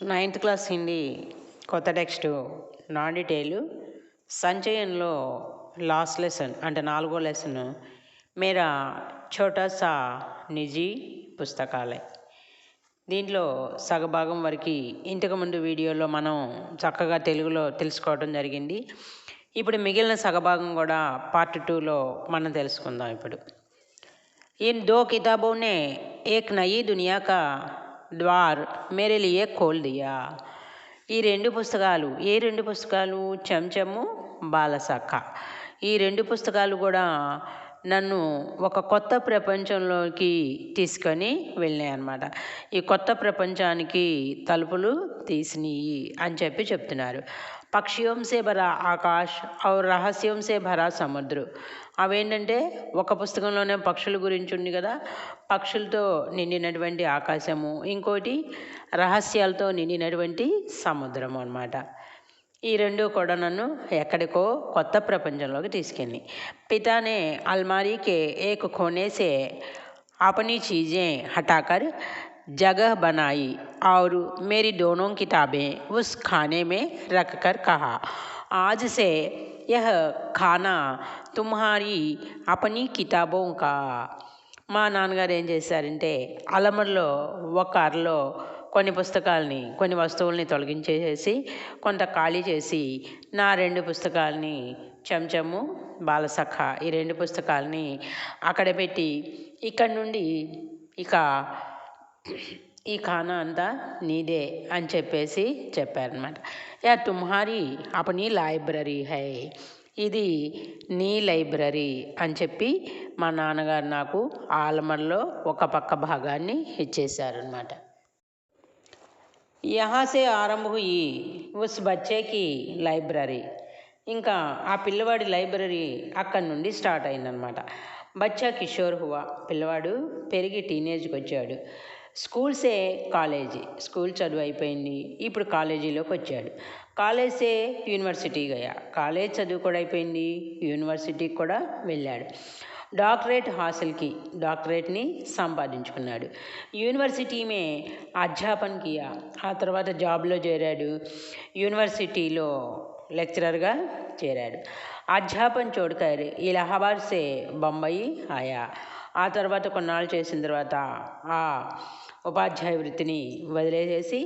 Ninth class Hindi కొత్త text non detail. సంచయన్లో last lesson అంటే నాలుగో లెసన్ మేరా ఛోటా సా నిజీ పుస్తకాలే దీంట్లో సగభాగం వరకు ఇంతకుముందు వీడియోలో మనం చక్కగా తెలుగులో తెలుసుకోవడం జరిగింది. ఇప్పుడు మిగిలిన సగభాగం కూడా పార్ట్ టూలో మనం తెలుసుకుందాం ఇప్పుడు. ఈ దో కితాబోనే ఏక్ నయీ దునియాకా ద్వార్ మేరే లియే ఖోల్ దియా ఈ రెండు పుస్తకాలు ఏ రెండు పుస్తకాలు? చెంచము బాలసాఖ ఈ రెండు పుస్తకాలు కూడా నన్ను ఒక కొత్త ప్రపంచంలోకి తీసుకొని వెళ్ళినాయి అనమాట ఈ కొత్త ప్రపంచానికి తలుపులు తీసినాయి అని చెప్పి చెప్తున్నారు. పక్షియోం సే భరా ఆకాశ్ ఔర్ రహస్యం సే భరా సముద్రు అవేంటంటే ఒక పుస్తకంలోనే పక్షుల గురించి ఉంది కదా పక్షులతో నిండినటువంటి ఆకాశము ఇంకోటి రహస్యాలతో నిండినటువంటి సముద్రము అన్నమాట ఈ రెండు కూడా నన్ను ఎక్కడికో కొత్త ప్రపంచంలోకి తీసుకెళ్ళి పితానే అల్మారీకే ఏక్ కోనే సే अपनी चीज़ें हटाकर जगह बनाई और मेरी दोनों किताबें उस खाने में रख कर कहा आज से यह खाना तुम्हारी अपनी కితాబోं का మా నాన్నగారు ఏం చేశారంటే అలమర్లో ఒక అరలో కొన్ని పుస్తకాలని కొన్ని వస్తువుల్ని తొలగించేసేసి కొంత ఖాళీ చేసి నా రెండు పుస్తకాలని చెంచము బాలసఖ ఈ రెండు పుస్తకాలని అక్కడ పెట్టి ఇక్కడ నుండి ఇక ఈ ఖాన అంతా నీదే అని చెప్పేసి చెప్పారనమాట యా తుమ్హారి అపనీ లైబ్రరీ హై. ఇది నీ లైబ్రరీ అని చెప్పి మా నాన్నగారు నాకు ఆలమర్లో ఒక పక్క భాగాన్ని ఇచ్చేశారనమాట యహాసే ఆరంభ ఈ ఉస్ బచ్చేకి లైబ్రరీ. ఇంకా ఆ పిల్లవాడి లైబ్రరీ అక్కడి నుండి స్టార్ట్ అయిందనమాట బచ్చా కిషోర్ హువా పిల్లవాడు పెరిగి టీనేజ్కి వచ్చాడు. స్కూల్సే కాలేజీ. స్కూల్ చదువు అయిపోయింది. ఇప్పుడు కాలేజీలోకి వచ్చాడు. కాలేజే యూనివర్సిటీ గయా. కాలేజ్ చదువు కూడా అయిపోయింది. యూనివర్సిటీకి కూడా వెళ్ళాడు. డాక్టరేట్ హాసిల్కి డాక్టరేట్ని సంపాదించుకున్నాడు. యూనివర్సిటీ మే ఆ తర్వాత జాబ్లో చేరాడు. యూనివర్సిటీలో లెక్చరర్గా చేరాడు. అధ్యాపన చోడ్కర్ ఇలహాబాద్ సే బొంబాయి ఆయా. ఆ తర్వాత కొన్నాళ్ళు చేసిన తర్వాత ఆ ఉపాధ్యాయ వృత్తిని వదిలేసేసి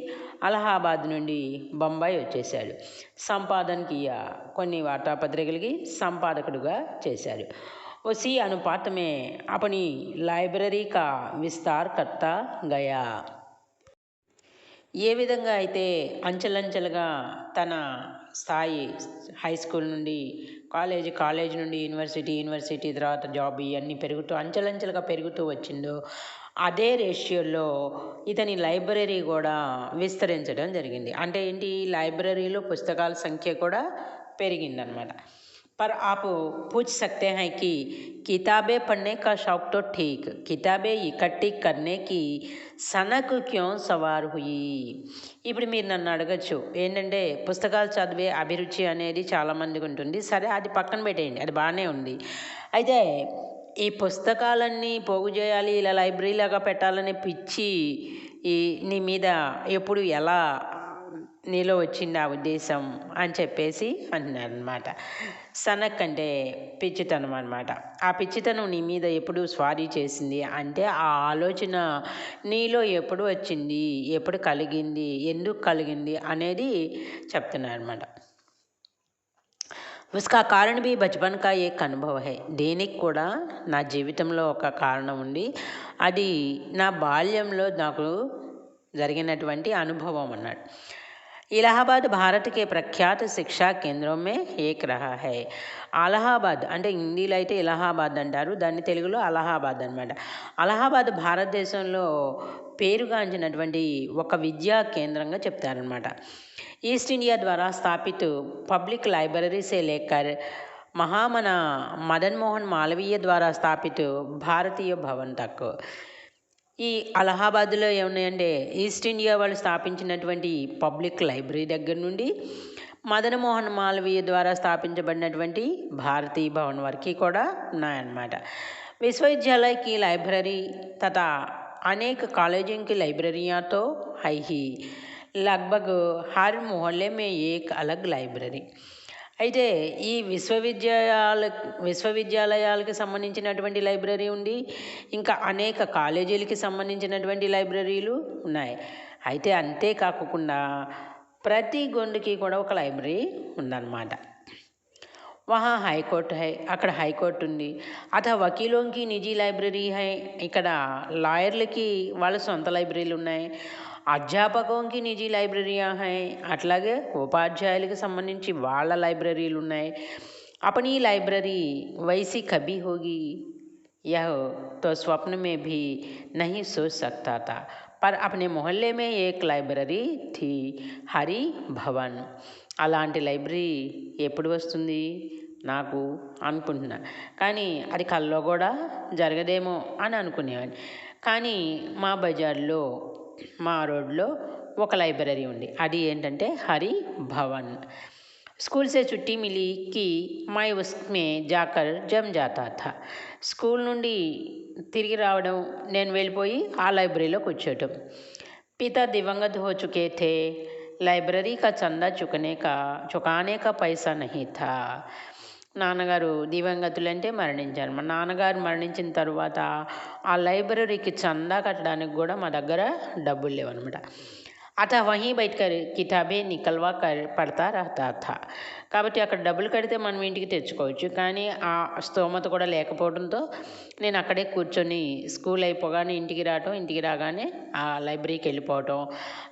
అలహాబాద్ నుండి బొంబాయి వచ్చేసాడు సంపాదనకి కొన్ని వార్తాపత్రికలకి సంపాదకుడుగా చేశాడు उसी अनुपात में अपनी लाइब्रेरी का विस्तार करता गया ఏ విధంగా అయితే అంచెలంచెలుగా తన స్థాయి హై స్కూల్ నుండి కాలేజ్ కాలేజ్ నుండి యూనివర్సిటీ యూనివర్సిటీ తర్వాత జాబ్ ఇవన్నీ పెరుగుతూ అంచెలంచెలుగా పెరుగుతూ వచ్చిందో అదే రేషియోలో ఇతని లైబ్రరీ కూడా విస్తరించడం జరిగింది అంటే ఏంటి లైబ్రరీలో పుస్తకాల సంఖ్య కూడా పెరిగిందనమాట पर आप पूछ सकते हैं कि किताबें पढ़ने का शौक तो ठीक किताबें इकट्ठी करने की సనక్ క్యో సవార్ హుయి ఇప్పుడు మీరు నన్ను అడగచ్చు ఏంటంటే పుస్తకాలు చదివే అభిరుచి అనేది చాలామందికి ఉంటుంది సరే అది పక్కన పెట్టేయండి అది బాగానే ఉంది అయితే ఈ పుస్తకాలన్నీ పోగు చేయాలి ఇలా లైబ్రరీలాగా పెట్టాలనే పిచ్చి ఈ నీ మీద ఎప్పుడు ఎలా నీలో వచ్చింది ఆ ఉద్దేశం అని చెప్పేసి అంటున్నారనమాట సనక్ అంటే పిచ్చితనం అనమాట ఆ పిచ్చితనం నీ మీద ఎప్పుడు స్వారీ చేసింది అంటే ఆ ఆలోచన నీలో ఎప్పుడు వచ్చింది ఎప్పుడు కలిగింది ఎందుకు కలిగింది అనేది చెప్తున్నారనమాట ఉస్కా కారణ్ బి బచ్పన్ కా ఏక్ అనుభవ హై. దేనికి కూడా నా జీవితంలో ఒక కారణం ఉంది. అది నా బాల్యంలో నాకు జరిగినటువంటి అనుభవం అన్నాడు ఇలహాబాద్ భారత్ కే ప్రఖ్యాత శిక్షా కేంద్రం మే ఏక్ రహా హై అలహాబాద్ అంటే హిందీలో అయితే ఇలహాబాద్ అంటారు దాన్ని తెలుగులో అలహాబాద్ అనమాట అలహాబాద్ భారతదేశంలో పేరుగాంచినటువంటి ఒక విద్యా కేంద్రంగా చెప్తారనమాట ఈస్ట్ ఇండియా ద్వారా స్థాపిత పబ్లిక్ లైబ్రరీ సే లేకర్ మహామన మదన్ మోహన్ మాలవీయ ద్వారా స్థాపిత భారతీయ భవన్ తక్ ఈ అలహాబాద్లో ఏమున్నాయంటే ఈస్ట్ ఇండియా వాళ్ళు స్థాపించినటువంటి పబ్లిక్ లైబ్రరీ దగ్గర నుండి మదన్ మోహన్ మాలవీయ ద్వారా స్థాపించబడినటువంటి భారతీయ భవన్ వరకు కూడా ఉన్నాయన్నమాట विश्वविद्यालय की लाइब्रेरी तथा अनेक कॉलेजों की लाइब्रेरियाँ तो है ही लगभग हर मोहल्ले में एक अलग లైబ్రరీ అయితే ఈ విశ్వవిద్యాలయ విశ్వవిద్యాలయాలకు సంబంధించినటువంటి లైబ్రరీ ఉంది. ఇంకా అనేక కాలేజీలకి సంబంధించినటువంటి లైబ్రరీలు ఉన్నాయి. అయితే అంతేకాకుండా ప్రతి గొండుకి కూడా ఒక లైబ్రరీ ఉందన్నమాట. వహా హైకోర్టు హై అక్కడ హైకోర్టు ఉంది. అత వకీలోంకి నిజీ లైబ్రరీ హై ఇక్కడ లాయర్లకి వాళ్ళ సొంత లైబ్రరీలు ఉన్నాయి. అధ్యాపకంకి నిజీ లైబ్రరీయా హై అట్లాగే ఉపాధ్యాయులకి సంబంధించి వాళ్ళ లైబ్రరీలు ఉన్నాయి अपनी लाइब्रेरी वैसी कभी होगी यह तो स्वप्न में भी नहीं सोच सकता था पर अपने मोहल्ले में एक लाइब्रेरी थी హరి భవన్ అలాంటి లైబ్రరీ ఎప్పుడు వస్తుంది నాకు అనుకుంటున్నా కానీ అది కల్లో కూడా జరగదేమో అని అనుకునేవాడిని కానీ మా బజార్లో మా రోడ్లో ఒక లైబ్రరీ ఉంది అది ఏంటంటే హరి భవన్ स्कूल से छुट्टी मिली कि मैं उसमें जाकर जम जाता था స్కూల్ నుండి తిరిగి రావడం నేను వెళ్ళిపోయి ఆ లైబ్రరీలో కూర్చోటం पिता दिवंगत हो चुके थे लाइब्रेरी का चंदा चुकने का चुकाने का पैसा नहीं था నాన్నగారు దివంగతులంటే మరణించారు. మా నాన్నగారు మరణించిన తర్వాత ఆ లైబ్రరీకి చందా కట్టడానికి కూడా మా దగ్గర డబ్బులు లేవన్నమాట. అత వహీ బయట కితాబే నికల్వా క పడతా రహతా థా. కాబట్టి అక్కడ డబ్బులు కడితే మనం ఇంటికి తెచ్చుకోవచ్చు. కానీ ఆ స్తోమత కూడా లేకపోవడంతో నేను అక్కడే కూర్చొని స్కూల్ అయిపోగానే ఇంటికి రావటం ఇంటికి రాగానే ఆ లైబ్రరీకి వెళ్ళిపోవటం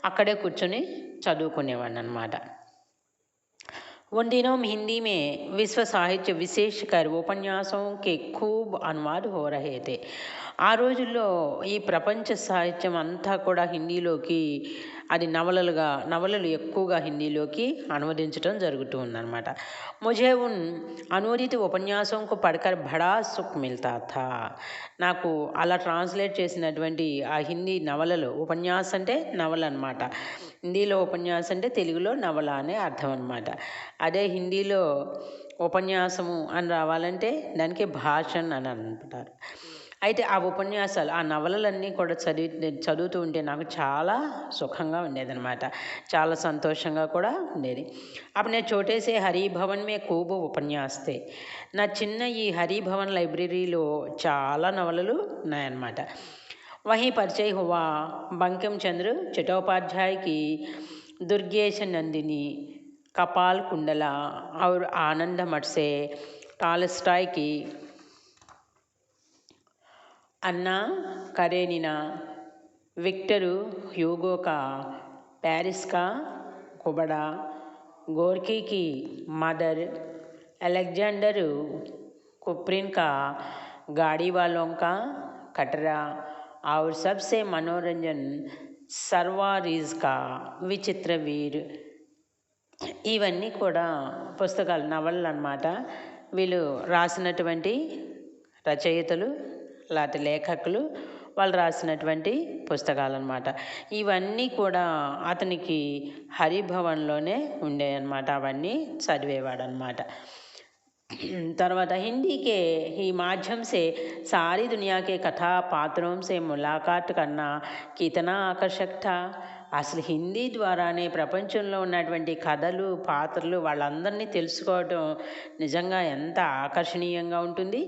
అక్కడే కూర్చొని చదువుకునేవాడిని అనమాట उन दिनों में हिंदी में विश्व साहित्य विशेषकर उपन्यासों के खूब अनुवाद हो रहे थे। ఆ రోజుల్లో ఈ ప్రపంచ సాహిత్యం అంతా కూడా హిందీలోకి అది నవలలుగా నవలలు ఎక్కువగా హిందీలోకి అనువదించడం జరుగుతూ ఉందన్నమాట. ముజే ఉన్ అనువదిత ఉపన్యాసంకు పడకర్ బడా సుఖ్ మిల్తా థా. నాకు అలా ట్రాన్స్లేట్ చేసినటువంటి ఆ హిందీ నవలలు ఉపన్యాసం అంటే నవల అనమాట హిందీలో ఉపన్యాసం అంటే తెలుగులో నవల అనే అర్థం అనమాట అదే హిందీలో ఉపన్యాసము అని రావాలంటే దానికి భాషన్ అని అంటారు అయితే ఆ ఉపన్యాసాలు ఆ నవలలన్నీ కూడా చదివి చదువుతూ ఉంటే నాకు చాలా సుఖంగా ఉండేదనమాట చాలా సంతోషంగా కూడా ఉండేది. అప్పుడు నేను చోటేసే హరిభవన్ మే కూబు ఉపన్యాస్తే నా చిన్న ఈ హరిభవన్ లైబ్రరీలో చాలా నవలలు ఉన్నాయన్నమాట. వహి పరిచయ హువా బంకిం చంద్ర చటోపాధ్యాయకి దుర్గేశ నందిని కపాల్ కుండల ఆనంద మట్సే టాలస్టాయ్కి मठ से टालस्टाय की अन्ना करेनिना विक्टर ह्यूगो का पेरिस का कुबड़ा गोरकी की मदर अलेक्जेंडर कुप्रिन का गाड़ी वालों का कटरा और सबसे मनोरंजन सर्वारीज का విచిత్ర వీర్ ఇవన్నీ కూడా పుస్తకాలు నవలలు అన్నమాట వీళ్ళు రాసినటువంటి రచయితలు లేకపోతే లేఖకులు వాళ్ళు రాసినటువంటి పుస్తకాలు అనమాట ఇవన్నీ కూడా అతనికి హరిభవన్లోనే ఉండేవన్నమాట అవన్నీ చదివేవాడు అనమాట తర్వాత हिंदी के ही माध्यम से सारी दुनिया के कथा पात्रों से मुलाकात करना कितना ఆకర్షక్ था అసలు హిందీ ద్వారానే ప్రపంచంలో ఉన్నటువంటి కథలు పాత్రలు వాళ్ళందరినీ తెలుసుకోవడం నిజంగా ఎంత ఆకర్షణీయంగా ఉంటుంది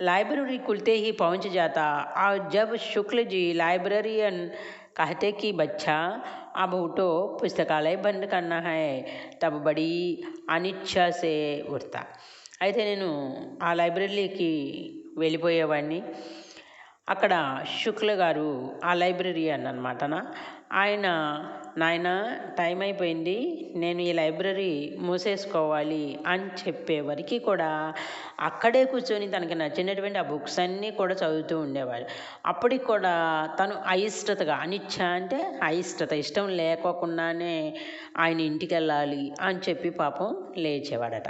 लाइब्रेरी खुलते ही पहुंच जाता और जब शुक्ल जी लाइब्रेरियन कहते कि बच्चा अब उठो पुस्तकालय बंद करना है तब बड़ी अनिच्छा से उठता అయితే నేను ఆ లైబ్రరీకి వెళ్ళిపోయేవాడిని అక్కడ శుక్ల గారు ఆ లైబ్రరీ అన్నమాట ఆయన నాయన టైం అయిపోయింది. నేను ఈ లైబ్రరీ మూసేసుకోవాలి అని చెప్పేవరకు కూడా అక్కడే కూర్చొని తనకి నచ్చినటువంటి ఆ బుక్స్ అన్నీ కూడా చదువుతూ ఉండేవాడు అప్పటికి కూడా తను అయిష్టతగా అనిచ్చ అంటే అయిష్టత ఇష్టం లేకోకుండానే ఆయన ఇంటికి వెళ్ళాలి అని చెప్పి పాపం లేచేవాడట.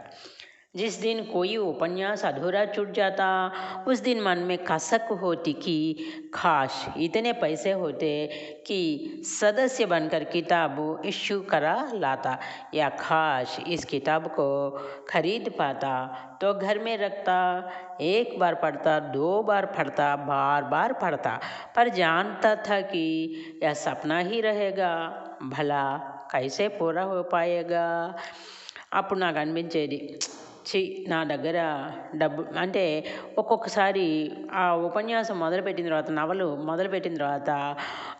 जिस दिन कोई उपन्यास अधूरा छूट जाता उस दिन मन में कसक होती कि काश इतने पैसे होते कि सदस्य बनकर किताब इश्यू करा लाता या काश इस किताब को खरीद पाता तो घर में रखता एक बार पढ़ता दो बार पढ़ता बार बार पढ़ता पर जानता था कि यह सपना ही रहेगा भला कैसे पूरा हो पाएगा అప్పుడు నాకు అనిపించేది చి నా దగ్గర డబ్బు అంటే ఒక్కొక్కసారి ఆ ఉపన్యాసం మొదలుపెట్టిన తర్వాత నవలు మొదలుపెట్టిన తర్వాత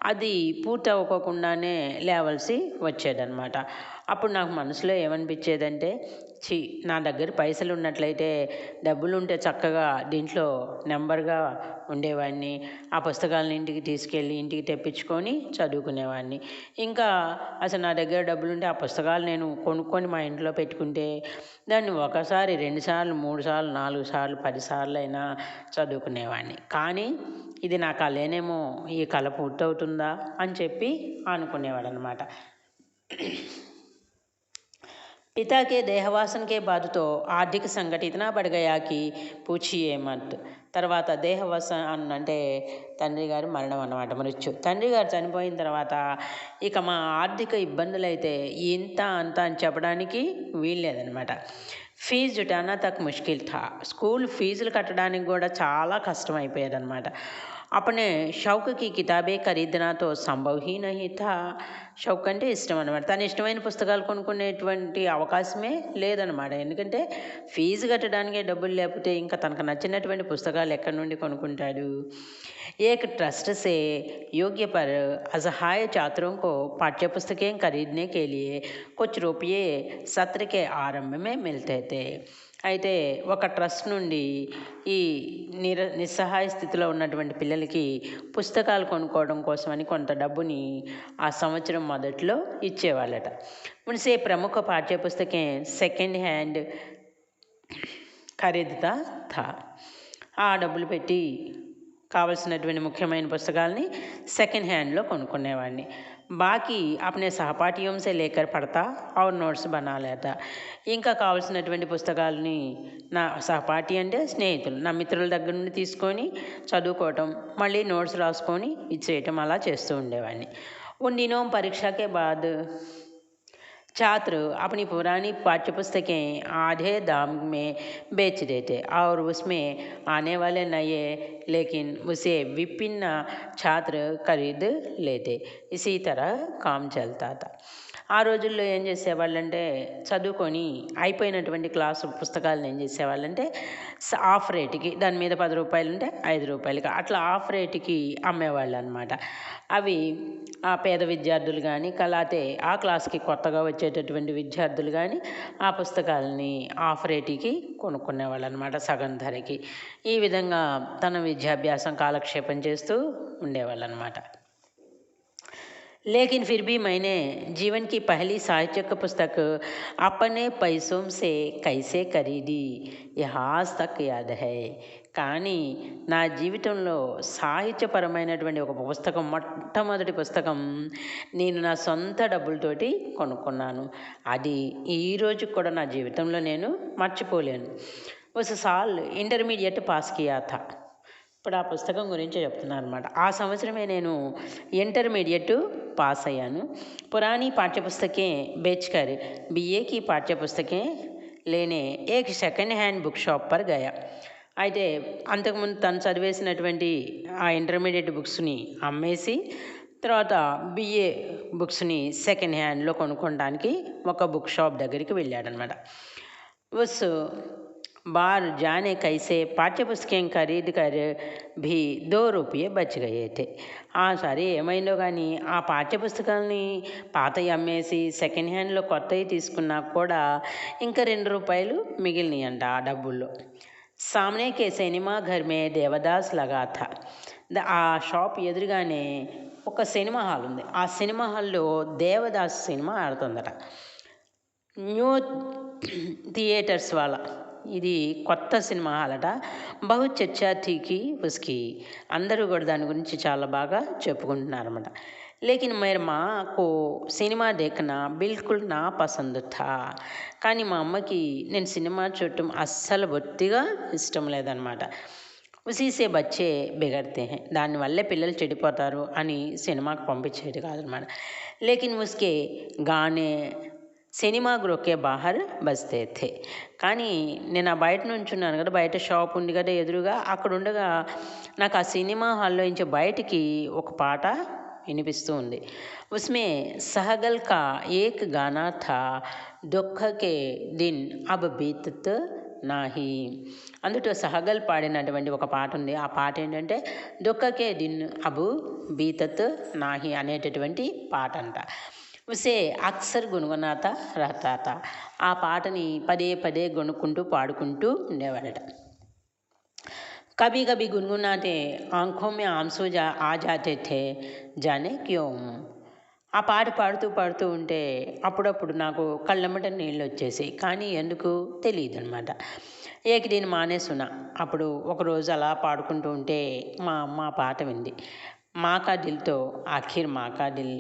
అది పూర్తి అవ్వకుండానే లేవలసి వచ్చేదన్నమాట. అప్పుడు నాకు మనసులో ఏమనిపించేదంటే చి నా దగ్గర పైసలు ఉన్నట్లయితే డబ్బులు ఉంటే చక్కగా దీంట్లో నెంబర్గా ఉండేవాడిని ఆ పుస్తకాలను ఇంటికి తీసుకెళ్ళి ఇంటికి తెప్పించుకొని చదువుకునేవాడిని. ఇంకా అసలు నా దగ్గర డబ్బులు ఉంటే ఆ పుస్తకాలు నేను కొనుక్కొని మా ఇంట్లో పెట్టుకుంటే దాన్ని ఒకసారి రెండుసార్లు మూడు సార్లు నాలుగు సార్లు పదిసార్లు అయినా చదువుకునేవాడిని. కానీ ఇది నా కళేనేమో ఈ కళ పూర్తవుతుందా అని చెప్పి అనుకునేవాడు అనమాట पिता के देहवासन के बाद तो आर्थिक संकट इतना बढ़ गया कि పూచియే మత్ తర్వాత దేహవసన్ అంటే తండ్రి గారి మరణం అన్నమాట మృత్యు తండ్రి గారు చనిపోయిన తర్వాత ఇక మా ఆర్థిక ఇబ్బందులు అయితే ఇంత అంత అని చెప్పడానికి వీల్లేదనమాట ఫీజు జుటానా తక్ ముష్కిల్ థా స్కూల్ ఫీజులు కట్టడానికి కూడా చాలా కష్టం అయిపోయేదన్నమాట अपने షౌక్ की కితాబే ఖరీదనా తో సంభవ్ హీ నహీ థా షౌక్ అంటే ఇష్టం అనమాట తన ఇష్టమైన పుస్తకాలు కొనుక్కునేటువంటి అవకాశమే లేదనమాట ఎందుకంటే ఫీజు కట్టడానికే డబ్బులు లేకపోతే ఇంకా తనకు నచ్చినటువంటి పుస్తకాలు ఎక్కడి నుండి కొనుక్కుంటాడు एक ट्रस्ट से योग्य पर असहाय छात्रों को पाठ्य पुस्तकें खरीदने के लिए कुछ रुपये सत्र के आरंभ में मिलते थे అయితే ఒక ట్రస్ట్ నుండి ఈ నిర నిస్సహాయ స్థితిలో ఉన్నటువంటి పిల్లలకి పుస్తకాలు కొనుక్కోవడం కోసమని కొంత డబ్బుని ఆ సంవత్సరం మొదట్లో ఇచ్చేవాళ్ళట. ఉన్సే ప్రముఖ పాఠ్య పుస్తకే సెకండ్ హ్యాండ్ ఖరీదుతా థా. ఆ డబ్బులు పెట్టి కావలసినటువంటి ముఖ్యమైన పుస్తకాలని సెకండ్ హ్యాండ్లో కొనుక్కునేవాడిని. బాకీ అప్నే సహపాఠియోం సే పడతా అవర్ నోట్స్ బనాలేత. ఇంకా కావాల్సినటువంటి పుస్తకాలని నా సహపాఠి అంటే స్నేహితులు నా మిత్రుల దగ్గర నుండి తీసుకొని చదువుకోవటం మళ్ళీ నోట్స్ రాసుకొని ఇచ్చేయటం అలా చేస్తూ ఉండేవాడిని. ఉండినోం పరీక్షకే బాద్ छात्र अपनी पुरानी पाठ्य पुस्तकें आधे दाम में बेच देते और उसमें आने वाले नए, लेकिन उसे विभिन्न छात्र खरीद लेते। इसी तरह काम चलता था। ఆ రోజుల్లో ఏం చేసేవాళ్ళంటే చదువుకొని అయిపోయినటువంటి క్లాసు పుస్తకాలను ఏం చేసేవాళ్ళంటే ఆఫ్ రేటుకి దాని మీద పది రూపాయలు ఉంటే ఐదు రూపాయలకి అట్లా ఆఫ్ రేటుకి అమ్మేవాళ్ళు అనమాట అవి ఆ పేద విద్యార్థులు కానీ కలాతే ఆ క్లాస్కి కొత్తగా వచ్చేటటువంటి విద్యార్థులు కానీ ఆ పుస్తకాలని ఆఫ్ రేటుకి కొనుక్కునేవాళ్ళు అనమాట సగం ధరకి. ఈ విధంగా తన విద్యాభ్యాసం కాలక్షేపం చేస్తూ ఉండేవాళ్ళు అనమాట लेकिन फिर भी मैंने जीवन की पहली साहित्यिक पुस्तक अपने पैसों से कैसे खरीदी यह आज तक याद है కానీ నా జీవితంలో సాహిత్యపరమైనటువంటి ఒక పుస్తకం మొట్టమొదటి పుస్తకం నేను నా సొంత డబ్బులతోటి కొనుక్కున్నాను అది ఈ రోజు కూడా నా జీవితంలో నేను మర్చిపోలేను ఉస్ సాల్ ఇంటర్మీడియట్ పాస్ కియా థా ఇప్పుడు ఆ పుస్తకం గురించి చెప్తున్నాను అనమాట ఆ సంవత్సరమే నేను ఇంటర్మీడియట్ పాస్ అయ్యాను. పురాణి పాఠ్యపుస్తకే బేచ్కర్ బిఏకి పాఠ్యపుస్తకే లేనే ఏక్ సెకండ్ హ్యాండ్ బుక్ షాప్ పర్ గయా. అయితే అంతకుముందు తను చదివేసినటువంటి ఆ ఇంటర్మీడియట్ బుక్స్ని అమ్మేసి తర్వాత బిఏ బుక్స్ని సెకండ్ హ్యాండ్లో కొనుక్కోవడానికి ఒక బుక్ షాప్ దగ్గరికి వెళ్ళాడనమాట బస్సు बार जाने कैसे पाठ्य पुस्तकें खरीद कर भी दो रुपये బచ్ గయే थे ఆ సరే ఏమైందో కానీ ఆ పాఠ్య పుస్తకాలని పాతవి అమ్మేసి సెకండ్ హ్యాండ్లో కొత్తవి తీసుకున్నా కూడా ఇంకా రెండు రూపాయలు మిగిలినాయి అంట ఆ డబ్బుల్లో సామ్నే కే సినిమా ఘర్ మే దేవదాస్ లగా థా ద- ఆ షాప్ ఎదురుగానే ఒక సినిమా హాల్ ఉంది ఆ సినిమా హాల్లో దేవదాస్ సినిమా ఆడుతుందట న్యూ థియేటర్స్ వాళ్ళ ఇది కొత్త సినిమా అలట. బహు చర్చార్థికి ఉస్కి. అందరూ కూడా దాని గురించి చాలా బాగా చెప్పుకుంటున్నారు అనమాట లేకిన్ మీరు మాకు సినిమా దేఖన బిల్కుల్ నా పసందు థా. కానీ మా అమ్మకి నేను సినిమా చూడటం అస్సలు బొత్తిగా ఇష్టం లేదనమాట ఉసీసే బచ్చే బిగడితే దానివల్లే పిల్లలు చెడిపోతారు అని సినిమాకు పంపించేది కాదనమాట లేకిన్ ఉస్కే గానే సినిమా గృహకే బాహర్ బస్తే థే. కానీ నేను ఆ బయట నుంచున్నాను కదా బయట షాప్ ఉంది కదా ఎదురుగా అక్కడ ఉండగా నాకు ఆ సినిమా హాల్లో నుంచి బయటికి ఒక పాట వినిపిస్తూ ఉంది. ఉస్మే సహగల్ కా ఏక్ గానా థా దుఃఖకే దిన్ అబ్ బీతత్ నాహి. అందులో సహగల్ పాడినటువంటి ఒక పాట ఉంది. ఆ పాట ఏంటంటే దుఃఖకే దిన్ అబు బీతత్ నాహి అనేటటువంటి పాట అంట ఉసే అక్సర్ గుణగుణాత రహతాత ఆ పాటని పదే పదే గొనుక్కుంటూ పాడుకుంటూ ఉండేవాడట कभी कभी गुनगुनाते आंखों में आंसू जा आ जाते थे जाने क्यों ఆ పాట పాడుతూ పాడుతూ ఉంటే అప్పుడప్పుడు నాకు కళ్ళమ్మట నీళ్ళు వచ్చేసి కానీ ఎందుకు తెలియదు అనమాట ఏక దీని మానేసునా అప్పుడు ఒకరోజు అలా పాడుకుంటూ ఉంటే మా అమ్మ ఆ పాట వింది మాకా దిల్తో ఆఖిర్ మాకా దిల్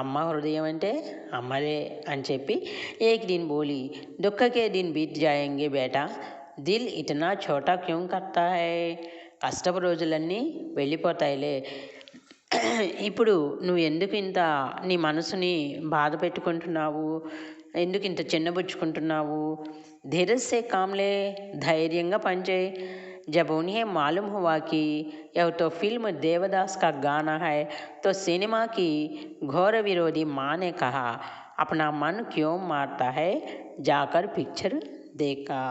అమ్మ హృదయం అంటే అమ్మదే అని చెప్పి ఏక్ దిన్ బోలి దుఃఖకే దిన్ బీత్ జాయంగే బేటా దిల్ ఇటనా చోటా క్యూం కర్తా కష్టపు రోజులన్నీ వెళ్ళిపోతాయిలే. ఇప్పుడు నువ్వు ఎందుకు ఇంత నీ మనసుని బాధ పెట్టుకుంటున్నావు? ఎందుకు ఇంత చిన్నబుచ్చుకుంటున్నావు? ధీరస్సే కామ్లే ధైర్యంగా పనిచేయి. जब उन्हें मालूम हुआ कि यह तो फिल्म देवदास का गाना है तो सिनेमा की घोर विरोधी माँ ने कहा अपना मन क्यों मारता है जाकर पिक्चर देखा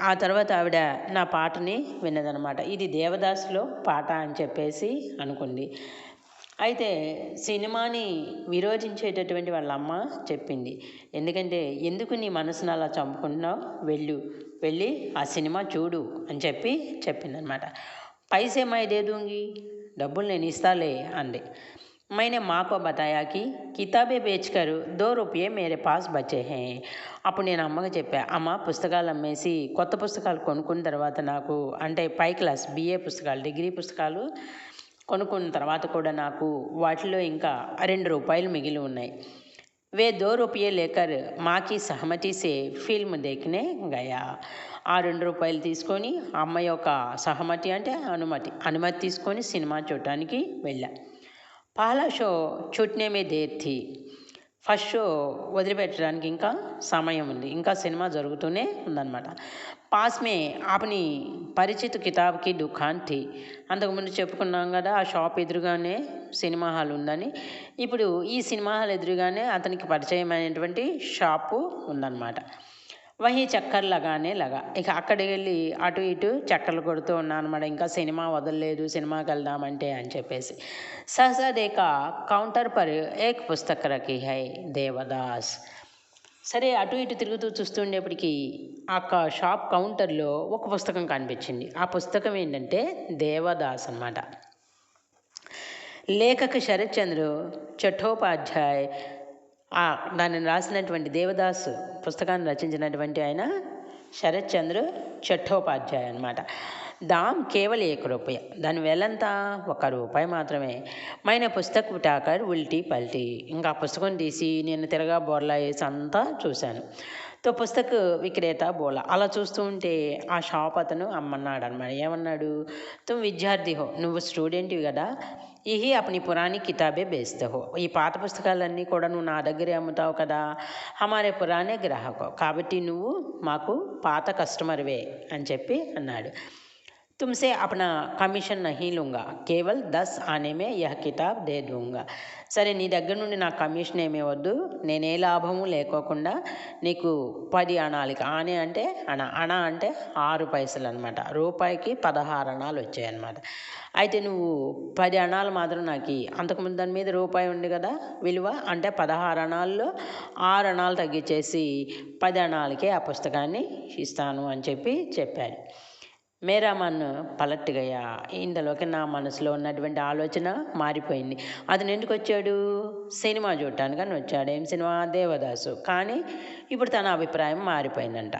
ఆ తర్వాత ఆవిడ నా పాటని విన్నదనమాట ఇది దేవదాసులో పాట అని చెప్పేసి అనుకుంది అయితే సినిమాని విరోధించేటటువంటి వాళ్ళ అమ్మ చెప్పింది ఎందుకంటే ఎందుకు నీ మనసును అలా చంపుకుంటున్నావు వెళ్ళు వెళ్ళి ఆ సినిమా చూడు అని చెప్పి చెప్పిందనమాట పైసే మై దేదూంగి డబ్బులు నేను ఇస్తాలే అంది मैंने माँ को बताया कि किताबें बेचकर दो रुपये मेरे पास बचे हैं అప్పుడు నేను అమ్మకి చెప్పా అమ్మ పుస్తకాలు అమ్మేసి కొత్త పుస్తకాలు కొనుక్కున్న తర్వాత నాకు అంటే పై క్లాస్ బిఏ పుస్తకాలు డిగ్రీ పుస్తకాలు కొనుక్కున్న తర్వాత కూడా నాకు వాటిలో ఇంకా రెండు రూపాయలు మిగిలి ఉన్నాయి. వే దో రూపాయే లేకర్ మాకి సహమతి సే ఫిల్మ్ దేఖనే గయా. ఆ రెండు రూపాయలు తీసుకొని అమ్మ యొక్క సహమతి అంటే అనుమతి అనుమతి తీసుకొని సినిమా చూడటానికి వెళ్ళా. పాలా షో చుట్నే మే దేర్ థీ. ఫస్ట్ షో వదిలిపెట్టడానికి ఇంకా సమయం ఉంది. ఇంకా సినిమా జరుగుతూనే ఉందన్నమాట. పాస్ మే ఆపని పరిచిత్ కితాబ్కి దుకాన్ థీ అంతకుముందు చెప్పుకున్నాం కదా ఆ షాప్ ఎదురుగానే సినిమా హాల్ ఉందని. ఇప్పుడు ఈ సినిమా హాల్ ఎదురుగానే అతనికి పరిచయమైనటువంటి షాపు ఉందన్నమాట. వహి చక్కర్ లగానే లగా. ఇక అక్కడికి వెళ్ళి అటు ఇటు చక్కర్లు కొడుతూ ఉన్నాను అనమాట ఇంకా సినిమా వదలలేదు సినిమాకి వెళ్దామంటే అని చెప్పేసి. సహసా కౌంటర్ పర్ ఏక్ పుస్తక రకి హై దేవదాస్. సరే అటు ఇటు తిరుగుతూ చూస్తుండేప్పటికీ ఆ షాప్ కౌంటర్లో ఒక పుస్తకం కనిపించింది. ఆ పుస్తకం ఏంటంటే దేవదాస్ అన్నమాట. లేఖక శరత్చంద్ర చట్టోపాధ్యాయ్ దానిని రాసినటువంటి దేవదాస్ పుస్తకాన్ని రచించినటువంటి ఆయన శరత్చంద్ర చట్టోపాధ్యాయ అనమాట దామ్ కేవలం ఏక రూపాయ. దాని వెళ్ళంతా ఒక రూపాయి మాత్రమే. మైన పుస్తక ఉటాకర్ ఉల్టీ పల్టీ. ఇంకా పుస్తకం తీసి నేను తిరగా బోర్లా వేసి అంతా చూశాను. తో పుస్తక విక్రేత బోలా అలా చూస్తూ ఉంటే ఆ షాప్ అతను అమ్మన్నాడు అనమాట ఏమన్నాడు? తుమ్ విద్యార్థి హో నువ్వు స్టూడెంట్వి కదా. ఇవి అప్ని పురాణి కితాబే బేస్తే హో ఈ పాత పుస్తకాలన్నీ కూడా నువ్వు నా దగ్గరే అమ్ముతావు కదా? హమారే పురాణే గ్రాహకో. కాబట్టి నువ్వు మాకు పాత కస్టమర్వే అని చెప్పి అన్నాడు. तुमसे अपना కమిషన్ నహీ లూంగా కేవల్ దస్ ఆనే మే యహ కితాబ్ దే దూంగా సరే నీ దగ్గర నుండి నా కమిషన్ ఏమీ వద్దు నేనే లాభము లేకోకుండా నీకు పది అణాలకి ఆనే అంటే అణ అణ అంటే ఆరు పైసలు అనమాట రూపాయికి పదహారు అణాలు వచ్చాయన్నమాట అయితే నువ్వు పది అణాలు మాత్రం నాకు ఇయ్యి. అంతకుముందు దాని మీద రూపాయి ఉంది కదా విలువ అంటే పదహారు అణాల్లో ఆరు అణాలు తగ్గించేసి పది అణాలకే ఆ పుస్తకాన్ని ఇస్తాను అని చెప్పి చెప్పాడు మేరా మన్ పలట్ ఇందులోకి నా మనసులో ఉన్నటువంటి ఆలోచన మారిపోయింది. అతను ఎందుకు వచ్చాడు? సినిమా చూడటానికి అని వచ్చాడు. ఏం సినిమా? దేవదాసు. కానీ ఇప్పుడు తన అభిప్రాయం మారిపోయిందంట.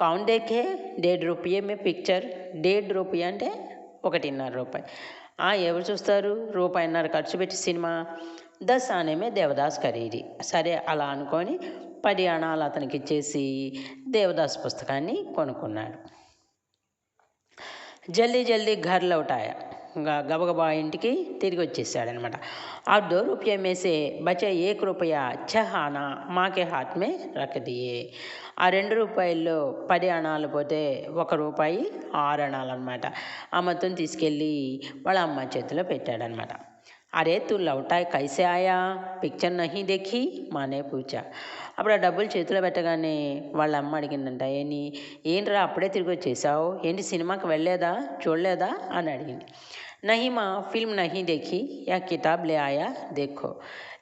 కౌన్ దేఖే డేడ్ రూపాయే మే పిక్చర్. డేడ్ రూపాయి అంటే ఒకటిన్నర రూపాయి. "ఆ, ఎవరు చూస్తారు? రూపాయిన్నర ఖర్చు పెట్టి సినిమా. దస్ అనేమే దేవదాస్ ఖరీది. సరే అలా అనుకొని పది అణాలు అతనికి ఇచ్చేసి దేవదాస్ పుస్తకాన్ని కొనుక్కున్నాడు. జల్దీ జల్దీ ఘర్ లౌటాయా ఇంకా గబగబా ఇంటికి తిరిగి వచ్చేసాడనమాట ఆ దో రూపాయ में से बचा एक रुपया छह आना माँ के हाथ में रख दिए ఆ రెండు రూపాయల్లో పది అణాలు పోతే ఒక రూపాయి ఆరు అణాలు అనమాట ఆ మొత్తం తీసుకెళ్ళి వాళ్ళ అమ్మ చేతిలో పెట్టాడనమాట అరే తూ లౌటాయ్ కైసే ఆయా పిక్చర్ నహీ దేఖీ మానే పూచా అప్పుడు ఆ డబ్బులు చేతిలో పెట్టగానే వాళ్ళ అమ్మ అడిగిందంట ఏని ఏంట్రా అప్పుడే తిరిగి వచ్చేసావు? ఏంటి సినిమాకి వెళ్ళలేదా? చూడలేదా? అని అడిగింది. నహీ మా ఫిల్మ్ నహీ దేఖి యా కితాబ్ లే ఆయా దేఖో.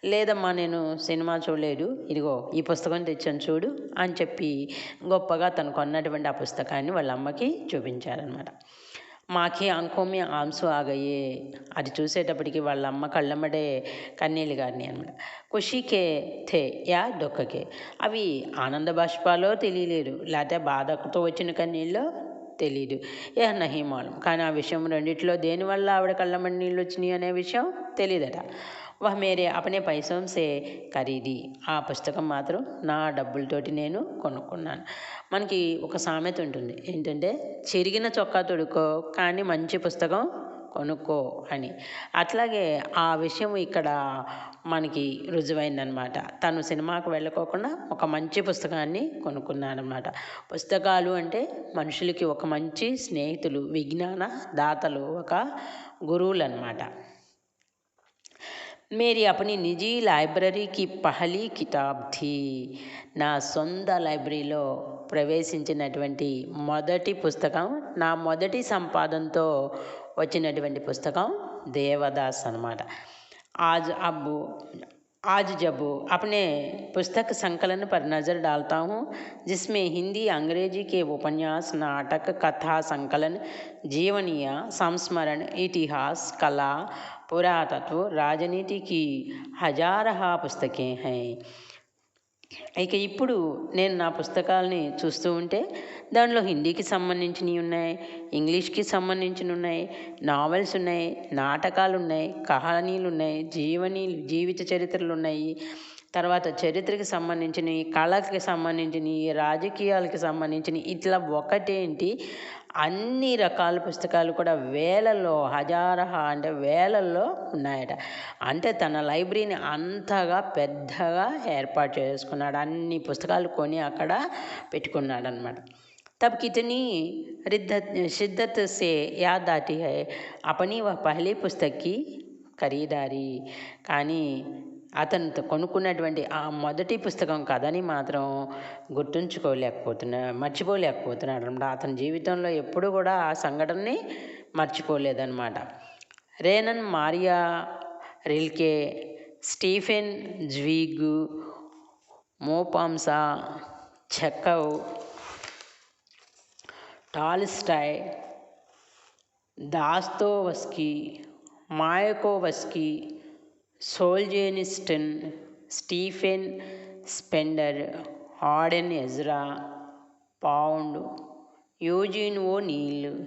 లేదమ్మా నేను సినిమా చూడలేదు. ఇదిగో ఈ పుస్తకం తెచ్చాను చూడు అని చెప్పి గొప్పగా తను కొన్నటువంటి ఆ పుస్తకాన్ని వాళ్ళ అమ్మకి చూపించారనమాట మాకి అంకోమి ఆంసు ఆగయ్యే. అది చూసేటప్పటికి వాళ్ళ అమ్మ కళ్ళమ్మడే కన్నీళ్ళు గారిని అనమాట. ఖుషీకే థే యా దొక్కకే అవి ఆనంద బాష్పాలో తెలియలేదు. లేకపోతే బాధతో వచ్చిన కన్నీళ్ళు తెలియదు ఏ నహీ మాలం కానీ ఆ విషయం రెండిట్లో దేనివల్ల ఆవిడ కళ్ళమ్మడి నీళ్ళు వచ్చినాయి అనే విషయం తెలియదట వహ మేరే అపనే పైసంసే ఖరీది. ఆ పుస్తకం మాత్రం నా డబ్బులతోటి నేను కొనుక్కున్నాను. మనకి ఒక సామెత ఉంటుంది. ఏంటంటే చెరిగిన చొక్కా తొడుకో కానీ మంచి పుస్తకం కొనుక్కో అని. అట్లాగే ఆ విషయం ఇక్కడ మనకి రుజువైందనమాట. తను సినిమాకు వెళ్ళకోకుండా ఒక మంచి పుస్తకాన్ని కొనుక్కున్నానమాట పుస్తకాలు అంటే మనుషులకి ఒక మంచి స్నేహితులు విజ్ఞాన దాతలు ఒక గురువులు అనమాట मेरी अपनी निजी లైబ్రరీ కి పహలీ కితాబ్ థీ నా సొంత లైబ్రరీలో ప్రవేశించినటువంటి మొదటి పుస్తకం నా మొదటి సంపాదనతో వచ్చినటువంటి పుస్తకం దేవదాస్ అనమాట आज अब आज जब अपने पुस्तक संकलन पर नज़र डालता हूँ, जिसमें हिंदी, अंग्रेज़ी के उपन्यास, नाटक, कथा संकलन, जीवनीय संस्मरण, इतिहास, कला, पुरातत्व, राजनीति की हजारहा पुस्तकें हैं। ఇక ఇప్పుడు నేను నా పుస్తకాలని చూస్తూ ఉంటే దానిలో హిందీకి సంబంధించినవి ఉన్నాయి ఇంగ్లీష్కి సంబంధించినవి ఉన్నాయి నావెల్స్ ఉన్నాయి నాటకాలు ఉన్నాయి కహానీలు ఉన్నాయి జీవనీలు జీవిత చరిత్రలు ఉన్నాయి. తర్వాత చరిత్రకి సంబంధించినవి కళకి సంబంధించినవి రాజకీయాలకి సంబంధించినవి. ఇట్లా ఒకటేంటి? అన్ని రకాల పుస్తకాలు కూడా వేలల్లో హజారహ అంటే వేలల్లో ఉన్నాయట అంటే తన లైబ్రరీని అంతగా పెద్దగా ఏర్పాటు చేసుకున్నాడు అన్ని పుస్తకాలు కొని అక్కడ పెట్టుకున్నాడు అనమాట तब कितनी रिद्दत शिद्दत से याद आती है अपनी वह पहली पुस्तक की ఖరీదారి కానీ అతను కొనుక్కున్నటువంటి ఆ మొదటి పుస్తకం కథని మాత్రం గుర్తుంచుకోలేకపోతున్నా మర్చిపోలేకపోతున్నాడు. అనమాట అతని జీవితంలో ఎప్పుడు కూడా ఆ సంఘటనని మర్చిపోలేదన్నమాట. Rainer Maria Rilke Stefan Zweig Maupassant Chekhov Tolstoy Dostoevsky Mayakovsky Solzhenitsyn, Stephen Spender, Arden Ezra, Pound, Eugene O'Neill,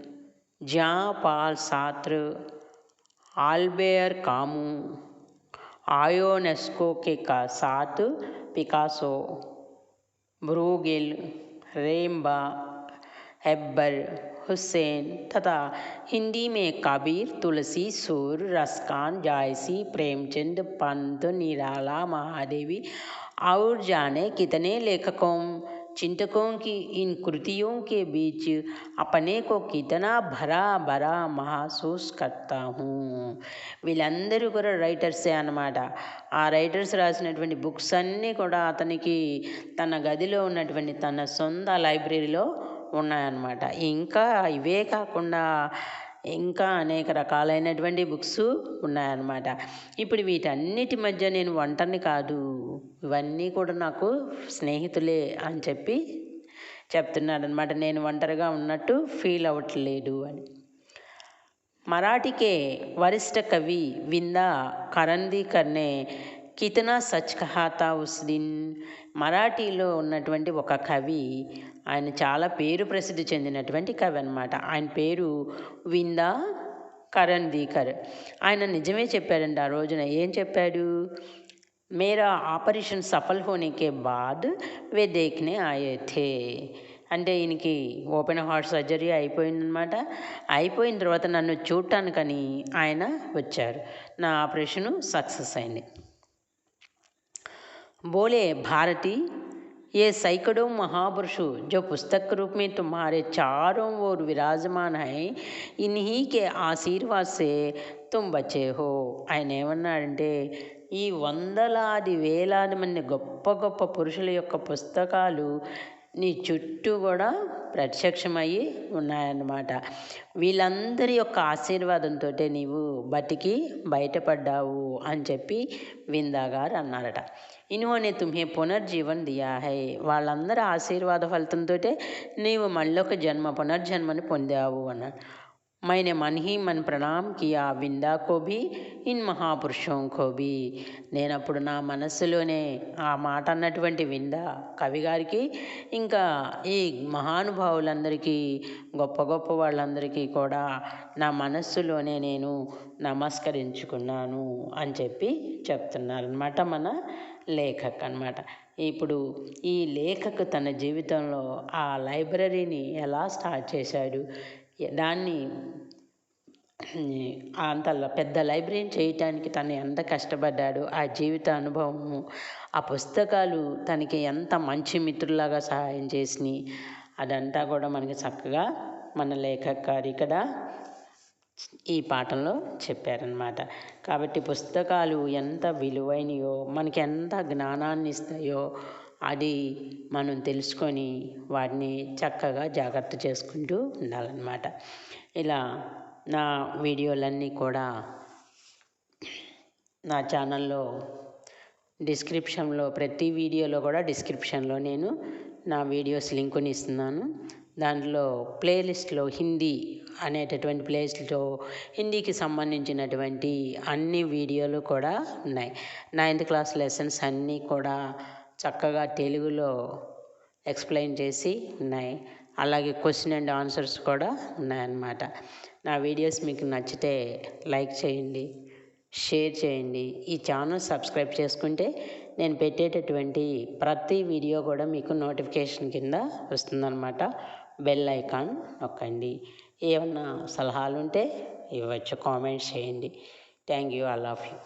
Jean-Paul Sartre, Albert Camus Ionesco के का साथ पिकासो ब्रूगिल रेम्बा हेब्बर हुसैन तथा हिंदी में कबीर तुलसी सूर रसकान जायसी प्रेमचंद पंत निराला महादेवी और जाने कितने लेखकों चिंतकों की इन कृतियों के बीच अपने को कितना भरा भरा महसूस करता हूँ వీళ్ళందరూ కూడా రైటర్సే అన్నమాట ఆ రైటర్స్ రాసినటువంటి బుక్స్ అన్నీ కూడా అతనికి తన గదిలో ఉన్నటువంటి తన సొంత లైబ్రరీలో ఉన్నాయన్నమాట. ఇంకా ఇవే కాకుండా ఇంకా అనేక రకాలైనటువంటి బుక్స్ ఉన్నాయన్నమాట. ఇప్పుడు వీటన్నిటి మధ్య నేను వంటని కాదు ఇవన్నీ కూడా నాకు స్నేహితులే అని చెప్పి చెప్తున్నాడనమాట నేను ఒంటరిగా ఉన్నట్టు ఫీల్ అవ్వట్లేదు అని. మరాఠీకే వరిష్ట కవి విందా కరణ్దీకర్నే కితనా సచ్ కహాతా ఉస్దిన్ మరాఠీలో ఉన్నటువంటి ఒక కవి ఆయన చాలా పేరు ప్రసిద్ధి చెందినటువంటి కవి అనమాట ఆయన పేరు విందా కరణ్ దీకర్ ఆయన నిజమే చెప్పాడండి ఆ రోజున. ఏం చెప్పాడు? మేరా ఆపరేషన్ సఫల్ హోనికే బాద్ వే దేఖ్నే ఆయే థే. అంటే ఈయనకి ఓపెన్ హార్ట్ సర్జరీ అయిపోయిందనమాట అయిపోయిన తర్వాత నన్ను చూడటానికని ఆయన వచ్చారు. నా ఆపరేషను సక్సెస్ అయింది. బోలే భారతి ఏ सैकड़ों మహాపురుషు జో పుస్తక रूप తుమ్మారే చారో चारों విరాజమాన్ विराजमान ఇన్హీకే ఆశీర్వాసే తుమ్ బచే హో ఆయన ఏమన్నాడంటే ఈ వందలాది వేలాది మంది గొప్ప గొప్ప పురుషుల యొక్క పుస్తకాలు నీ చుట్టూ కూడా ప్రత్యక్షమయ్యి ఉన్నాయన్నమాట. వీళ్ళందరి యొక్క ఆశీర్వాదంతో నీవు బతికి బయటపడ్డావు అని చెప్పి విందా గారు అన్నారట. ఇన్హోనే తుమ్హే పునర్జీవన్ దియా హై వాళ్ళందరి ఆశీర్వాద ఫలితంతో నీవు మళ్ళీ ఒక జన్మ పునర్జన్మని పొందావు అన్నాడు मैंने मन ही मन प्रणाम किया విందా को भी ఇన్ మహాపురుషం को भी నేను అప్పుడు నా మనస్సులోనే ఆ మాట అన్నటువంటి విందా కవి గారికి ఇంకా ఈ మహానుభావులందరికీ గొప్ప గొప్ప వాళ్ళందరికీ కూడా నా మనస్సులోనే నేను నమస్కరించుకున్నాను అని చెప్పి చెప్తున్నారనమాట మన లేఖక్ అనమాట ఇప్పుడు ఈ లేఖకు తన జీవితంలో ఆ లైబ్రరీని ఎలా స్టార్ట్ చేశాడు? దాన్ని అంత పెద్ద లైబ్రరీని చేయటానికి తను ఎంత కష్టపడ్డాడు? ఆ జీవిత అనుభవము ఆ పుస్తకాలు తనకి ఎంత మంచి మిత్రులాగా సహాయం చేసినాయి? అదంతా కూడా మనకి చక్కగా మన లేఖక్ గారు ఇక్కడ ఈ పాఠంలో చెప్పారనమాట కాబట్టి పుస్తకాలు ఎంత విలువైనయో మనకి ఎంత జ్ఞానాన్ని ఇస్తాయో అది మనం తెలుసుకొని వాటిని చక్కగా జాగ్రత్త చేసుకుంటూ ఉండాలన్నమాట. ఇలా నా వీడియోలన్నీ కూడా నా ఛానల్లో డిస్క్రిప్షన్లో ప్రతి వీడియోలో కూడా డిస్క్రిప్షన్లో నేను నా వీడియోస్ లింకుని ఇస్తున్నాను. దాంట్లో ప్లేలిస్ట్లో హిందీ అనేటటువంటి ప్లేస్లో హిందీకి సంబంధించినటువంటి అన్ని వీడియోలు కూడా ఉన్నాయి. నైన్త్ క్లాస్ లెసన్స్ అన్నీ కూడా చక్కగా తెలుగులో ఎక్స్ప్లెయిన్ చేసి ఉన్నాయి. అలాగే క్వశ్చన్ అండ్ ఆన్సర్స్ కూడా ఉన్నాయన్నమాట. నా వీడియోస్ మీకు నచ్చితే లైక్ చేయండి షేర్ చేయండి. ఈ ఛానల్ సబ్స్క్రైబ్ చేసుకుంటే నేను పెట్టేటటువంటి ప్రతి వీడియో కూడా మీకు నోటిఫికేషన్ కింద వస్తుందన్నమాట. బెల్ ఐకాన్ నొక్కండి. ఏమన్నా సలహాలు ఉంటే ఇవ్వచ్చు కామెంట్స్ చేయండి. Thank you all of you.